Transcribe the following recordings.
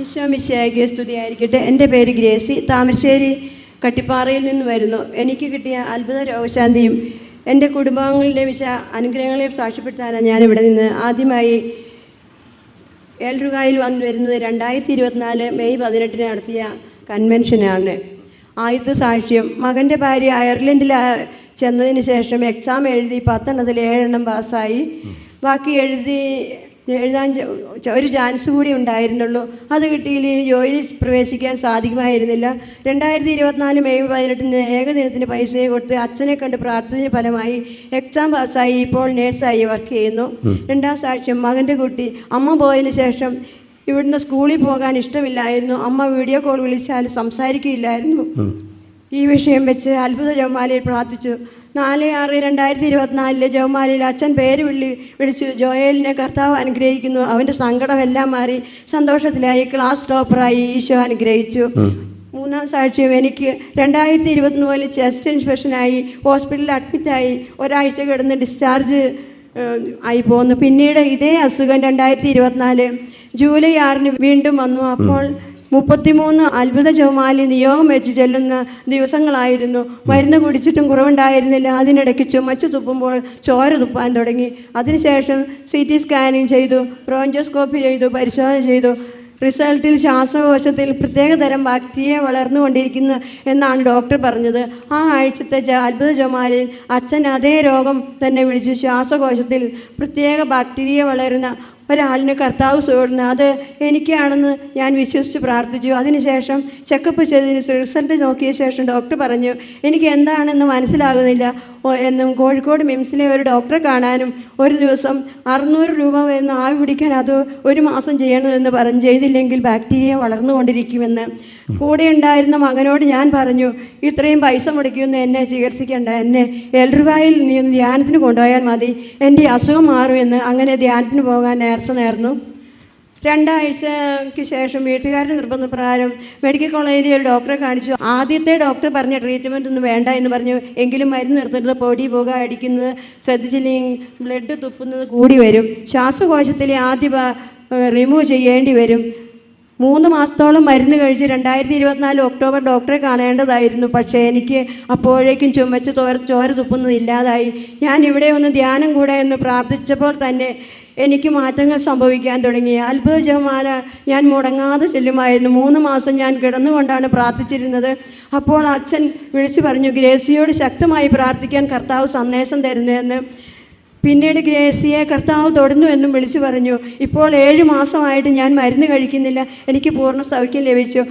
വിശ്വമിശയാക്കിയ സ്തുതിയായിരിക്കട്ടെ. എന്റെ പേര് ഗ്രേസി. താമരശ്ശേരി കട്ടിപ്പാറയിൽ നിന്ന് വരുന്നു. എനിക്ക് കിട്ടിയ അത്ഭുത രോഗശാന്തിയും എന്റെ കുടുംബാംഗങ്ങളിൽ ലഭിച്ച അനുഗ്രഹങ്ങളെ സാക്ഷ്യപ്പെടുത്താനാണ് ഞാനിവിടെ നിന്ന് ആദ്യമായി ഏൽറുകായിൽ വന്നു വരുന്നത് രണ്ടായിരത്തി ഇരുപത്തിനാല് മെയ് പതിനെട്ടിന് നടത്തിയ കൺവെൻഷനാണ്. ആദ്യത്തെ സാക്ഷ്യം മകന്റെ ഭാര്യ അയർലൻഡിൽ ചെന്നതിന് ശേഷം എക്സാം എഴുതി പത്തെണ്ണത്തിൽ ഏഴെണ്ണം പാസ്സായി ബാക്കി എഴുതി എഴുതാൻ ഒരു ചാൻസ് കൂടി ഉണ്ടായിരുന്നുള്ളൂ. അത് കിട്ടിയില്ല. ജോലി പ്രവേശിക്കാൻ സാധിക്കുമായിരുന്നില്ല. രണ്ടായിരത്തി ഇരുപത്തിനാല് മെയ് പതിനെട്ടിന് ഏകദിനത്തിന് പൈസ കൊടുത്ത് അച്ഛനെ കണ്ട് പ്രാർത്ഥനയുടെ ഫലമായി എക്സാം പാസ്സായി ഇപ്പോൾ നേഴ്സായി വർക്ക് ചെയ്യുന്നു. രണ്ടാം സാക്ഷ്യം മകന്റെ കുട്ടി. അമ്മ പോയതിന് ശേഷം ഇവിടുന്ന് സ്കൂളിൽ പോകാൻ ഇഷ്ടമില്ലായിരുന്നു. അമ്മ വീഡിയോ കോൾ വിളിച്ചാൽ സംസാരിക്കില്ലായിരുന്നു ഈ വിഷയം വെച്ച് അത്ഭുത ജമാലയിൽ പ്രാർത്ഥിച്ചു. നാല് ആറ് രണ്ടായിരത്തി ഇരുപത്തിനാലിലെ ജവമാലയിൽ അച്ഛൻ പേര് വിളി വിളിച്ചു ജോയലിനെ കർത്താവ് അനുഗ്രഹിക്കുന്നു. അവന്റെ സങ്കടമെല്ലാം മാറി സന്തോഷത്തിലായി ക്ലാസ് ടോപ്പറായി ഈശോ അനുഗ്രഹിച്ചു. മൂന്നാം സാക്ഷ്യം എനിക്ക് രണ്ടായിരത്തി ഇരുപത്തിനാലിൽ ചെസ്റ്റ് ഇൻഫെക്ഷനായി ഹോസ്പിറ്റലിൽ അഡ്മിറ്റായി ഒരാഴ്ച കിടന്ന് ഡിസ്ചാർജ് ആയി പോന്നു. പിന്നീട് ഇതേ അസുഖം രണ്ടായിരത്തി ഇരുപത്തിനാല് ജൂലൈ ആറിന് വീണ്ടും വന്നു. അപ്പോൾ മുപ്പത്തിമൂന്ന് അത്ഭുത ചുമാലി നിയോഗം വെച്ച് ചെല്ലുന്ന ദിവസങ്ങളായിരുന്നു. മരുന്ന് കുടിച്ചിട്ടും കുറവുണ്ടായിരുന്നില്ല. അതിനിടയ്ക്ക് ചുമച്ച് തുപ്പുമ്പോൾ ചോര തുപ്പാൻ തുടങ്ങി. അതിനുശേഷം സി ടി സ്കാനിങ് ചെയ്തു ബ്രോഞ്ചോസ്കോപ്പി ചെയ്തു പരിശോധന ചെയ്തു. റിസൾട്ടിൽ ശ്വാസകോശത്തിൽ പ്രത്യേകതരം ബാക്ടീരിയ വളർന്നുകൊണ്ടിരിക്കുന്നു എന്നാണ് ഡോക്ടർ പറഞ്ഞത്. ആ ആഴ്ചത്തെ അത്ഭുത ജമാലിൽ അച്ഛൻ അതേ രോഗം തന്നെ വിളിച്ചു. ശ്വാസകോശത്തിൽ പ്രത്യേക ബാക്ടീരിയ വളരുന്ന ഒരാളിന് കർത്താവ് സുഖപ്പെടുന്നു അത് എനിക്കാണെന്ന് ഞാൻ വിശ്വസിച്ച് പ്രാർത്ഥിച്ചു. അതിനുശേഷം ചെക്കപ്പ് ചെയ്തതിന് റിസൾട്ട് നോക്കിയ ശേഷം ഡോക്ടർ പറഞ്ഞു എനിക്ക് എന്താണെന്ന് മനസ്സിലാകുന്നില്ല. എന്നും കോഴിക്കോട് മിംസിലെ ഒരു ഡോക്ടറെ കാണാനും ഒരു ദിവസം അറുന്നൂറ് രൂപ എന്ന് ആവി പിടിക്കാൻ അത് ഒരു മാസം ചെയ്യണമെന്ന് പറഞ്ഞു. ചെയ്തില്ലെങ്കിൽ ബാക്ടീരിയ വളർന്നുകൊണ്ടിരിക്കുമെന്ന്. കൂടെ ഉണ്ടായിരുന്ന മകനോട് ഞാൻ പറഞ്ഞു ഇത്രയും പൈസ മുടക്കിയൊന്ന് എന്നെ ചികിത്സിക്കേണ്ട. എന്നെ എൽറുവായിൽ ധ്യാനത്തിന് കൊണ്ടുപോയാൽ മതി. എന്റെ അസുഖം മാറുമെന്ന്. അങ്ങനെ ധ്യാനത്തിന് പോകാൻ നേർച്ച നേർന്നു രണ്ടാഴ്ചയ്ക്ക് ശേഷം വീട്ടുകാരുടെ നിർബന്ധപ്രകാരം മെഡിക്കൽ കോളേജിൽ ഒരു ഡോക്ടറെ കാണിച്ചു. ആദ്യത്തെ ഡോക്ടർ പറഞ്ഞ ട്രീറ്റ്മെന്റ് ഒന്നും വേണ്ട എന്ന് പറഞ്ഞു. എങ്കിലും മരുന്ന് നിർത്തരുത് പൊടി പുക അടിക്കുന്നത് ശ്രദ്ധിച്ചില്ലെങ്കിൽ ബ്ലഡ് തുപ്പുന്നത് കൂടി വരും. ശ്വാസകോശത്തിലെ ആദ്യ റിമൂവ് ചെയ്യേണ്ടി വരും. മൂന്ന് മാസത്തോളം മരുന്ന് കഴിച്ച് രണ്ടായിരത്തി ഇരുപത്തിനാല് ഒക്ടോബർ ഡോക്ടറെ കാണേണ്ടതായിരുന്നു. പക്ഷേ എനിക്ക് അപ്പോഴേക്കും ചുമച്ച് തോര ചോര തുപ്പുന്നത് ഇല്ലാതായി. ഞാൻ ഇവിടെ ഒന്ന് ധ്യാനം കൂടെ എന്ന് പ്രാർത്ഥിച്ചപ്പോൾ തന്നെ എനിക്ക് മാറ്റങ്ങൾ സംഭവിക്കാൻ തുടങ്ങി. അത്ഭുത ജപമാല ഞാൻ മുടങ്ങാതെ ചെല്ലുമായിരുന്നു. മൂന്ന് മാസം ഞാൻ കിടന്നുകൊണ്ടാണ് പ്രാർത്ഥിച്ചിരുന്നത്. അപ്പോൾ അച്ഛൻ വിളിച്ചു പറഞ്ഞു ഗ്രേസിയോട് ശക്തമായി പ്രാർത്ഥിക്കാൻ കർത്താവ് സന്ദേശം തരുന്നതെന്ന് പിന്നീട് ഗ്രേസിയെ കർത്താവ് തൊടുന്നു എന്നും വിളിച്ചു പറഞ്ഞു. ഇപ്പോൾ ഏഴ് മാസമായിട്ട് ഞാൻ മരുന്ന് കഴിക്കുന്നില്ല. എനിക്ക് പൂർണ സൗഖ്യം ലഭിച്ചു.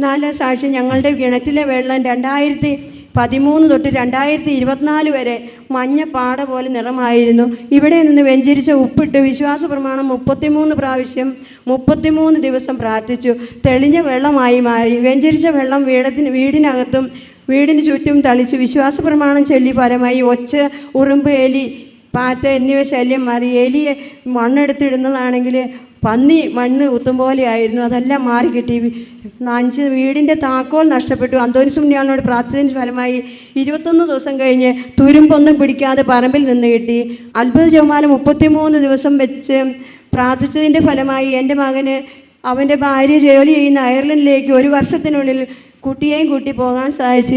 നാലാം സാക്ഷി ഞങ്ങളുടെ കിണറ്റിലെ വെള്ളം രണ്ടായിരത്തി പതിമൂന്ന് തൊട്ട് രണ്ടായിരത്തി ഇരുപത്തിനാല് വരെ മഞ്ഞ പാട പോലെ നിറമായിരുന്നു. ഇവിടെ നിന്ന് വെഞ്ചരിച്ച ഉപ്പിട്ട് വിശ്വാസ പ്രമാണം മുപ്പത്തിമൂന്ന് പ്രാവശ്യം മുപ്പത്തിമൂന്ന് ദിവസം പ്രാർത്ഥിച്ചു. തെളിഞ്ഞ വെള്ളമായി മാറി. വെഞ്ചരിച്ച വെള്ളം വീടത്തിന് വീടിനകത്തും വീടിന് ചുറ്റും തളിച്ച്. വിശ്വാസ പ്രമാണം ചൊല്ലി ഫലമായി ഒച്ച ഉറുമ്പ് എലി പാറ്റ എന്നിവ ശല്യം മാറി. എലിയെ മണ്ണെടുത്തിടുന്നതാണെങ്കിൽ പന്നി മണ്ണ് കുത്തും പോലെയായിരുന്നു അതെല്ലാം മാറി കിട്ടി. അഞ്ച് വീടിന്റെ താക്കോൽ നഷ്ടപ്പെട്ടു. അന്തോനിസുണ്ണിയാളിനോട് പ്രാർത്ഥനയുടെ ഫലമായി ഇരുപത്തൊന്ന് ദിവസം കഴിഞ്ഞ് തുരുമ്പൊന്നും പിടിക്കാതെ പറമ്പിൽ നിന്ന് കിട്ടി. അത്ഭുത ജമാല മുപ്പത്തിമൂന്ന് ദിവസം വെച്ച് പ്രാർത്ഥിച്ചതിന്റെ ഫലമായി എന്റെ മകന് അവന്റെ ഭാര്യ ജോലി ചെയ്യുന്ന അയർലൻഡിലേക്ക് ഒരു വർഷത്തിനുള്ളിൽ കുട്ടിയെയും കൂട്ടി പോകാൻ സാധിച്ചു.